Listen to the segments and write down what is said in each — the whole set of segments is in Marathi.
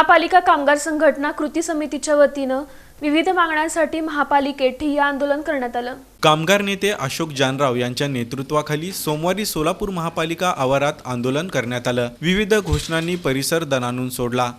महापालिका कामगार संघटना कृती समितीच्या वतीनं विविध मागण्यांसाठी महापालिकेत ठिय्या आंदोलन करण्यात आलं. कामगार नेते अशोक जानराव यांच्या नेतृत्वाखाली सोमवारी सोलापूर महापालिका आवारात आंदोलन करण्यात आलं. विविध घोषणांनी परिसर दणानून सोडला.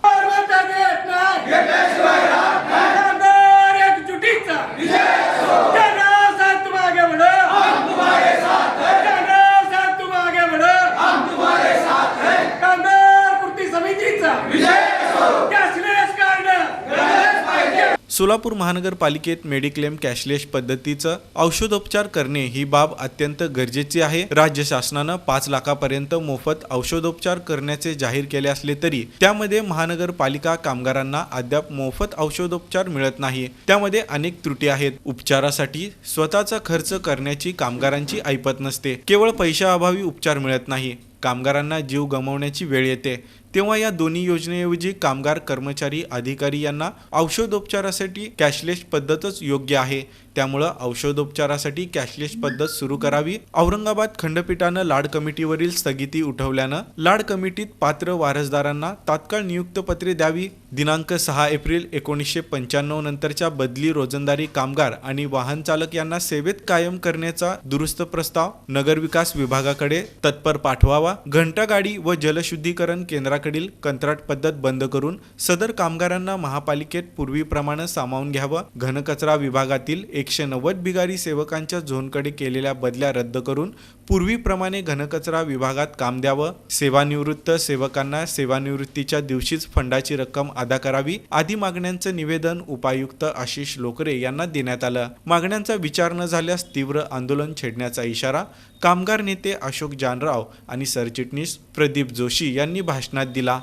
सोलापूर महानगरपालिकेत मेडिक्लेम कॅशलेस पद्धतीचं औषधोपचार करणे ही बाब अत्यंत गरजेची आहे. राज्य शासनानं पाच लाखापर्यंत मोफत औषधोपचार करण्याचे जाहीर केले असले तरी त्यामध्ये महानगरपालिका कामगारांना अद्याप मोफत औषधोपचार मिळत नाही. त्यामध्ये अनेक त्रुटी आहेत. उपचारासाठी स्वतःचा खर्च करण्याची कामगारांची ऐपत नसते. केवळ पैशाअभावी उपचार मिळत नाही. कामगारांना जीव गमावण्याची वेळ येते. तेव्हा या दोन्ही योजनेऐवजी कामगार कर्मचारी अधिकारी यांना औषधोपचारासाठी कॅशलेस पद्धतच योग्य आहे. त्यामुळं औषधोपचारासाठी कॅशलेस पद्धत सुरू करावी. औरंगाबाद खंडपीठानं लाड कमिटीवरील स्थगिती उठवल्यानं लाड कमिटीत पात्र वारसदारांना तात्काळ नियुक्त पत्रे द्यावी. दिनांक सहा एप्रिल एकोणीसशे पंच्याण्णव नंतरच्या बदली रोजंदारी कामगार आणि वाहन चालक यांना सेवेत कायम करण्याचा दुरुस्त प्रस्ताव नगरविकास विभागाकडे तत्पर पाठवावा. घंटागाडी व जलशुद्धीकरण केंद्राकडील कंत्राट पद्धत बंद करून सदर कामगारांना महापालिकेत पूर्वीप्रमाणे सामावून घ्यावं. घनकचरा विभागातील एकशे नव्वद बिगारी सेवकांच्या झोनकडे केलेल्या बदल्या रद्द करून पूर्वीप्रमाणे घनकचरा विभागात काम द्यावं सेवानिवृत्त सेवकांना सेवानिवृत्तीच्या दिवशीच फंडाची रक्कम अदा करावी आदी मागण्यांचं निवेदन उपायुक्त आशिष लोकरे यांना देण्यात आलं. मागण्यांचा विचार न झाल्यास तीव्र आंदोलन छेडण्याचा इशारा कामगार नेते अशोक जानराव आणि सरचिटणीस प्रदीप जोशी यांनी भाषणात दिला.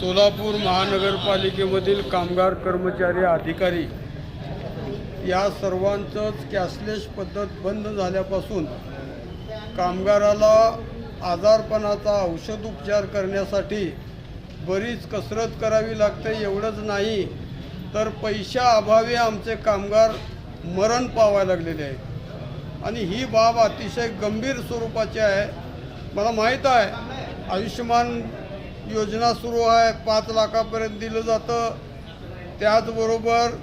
सोलापूर महानगरपालिकेमधील कामगार कर्मचारी अधिकारी या सर्वांचंच कॅशलेस पद्धत बंद झाल्यापासून कामगाराला आजारपणाचा औषध उपचार करण्यासाठी बरीच कसरत करावी लागते एवढंच नाही तर पैशाअभावी आमचे कामगार मरण पावायला लागलेले आहेत. आणि ही बाब अतिशय गंभीर स्वरूपाची आहे. मला माहीत आहे आयुष्यमान योजना सुरू आहे. पाच लाखापर्यंत दिलं जातं. त्याचबरोबर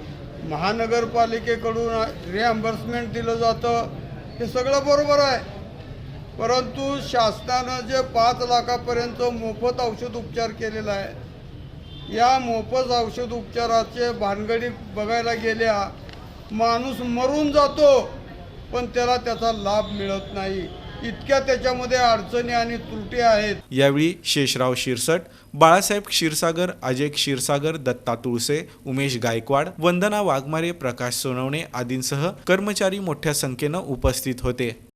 महानगरपालिकेकडून रिअम्बर्समेंट दिलं जातं. हे सगळं बरोबर आहे. परंतु शासनानं जे पाच लाखापर्यंत मोफत औषध उपचार केलेला आहे या मोफत औषध उपचाराचे भानगडी बघायला गेल्या माणूस मरून जातो पण त्याला त्याचा लाभ मिळत नाही. इतक्या त्याच्यामध्ये अडचणी आणि त्रुटी आहेत. यावेळी शेषराव शिरसट बाळासाहेब क्षीरसागर अजय क्षीरसागर दत्ता तुळसे उमेश गायकवाड वंदना वाघमारे प्रकाश सोनवणे आदींसह कर्मचारी मोठ्या संख्येनं उपस्थित होते.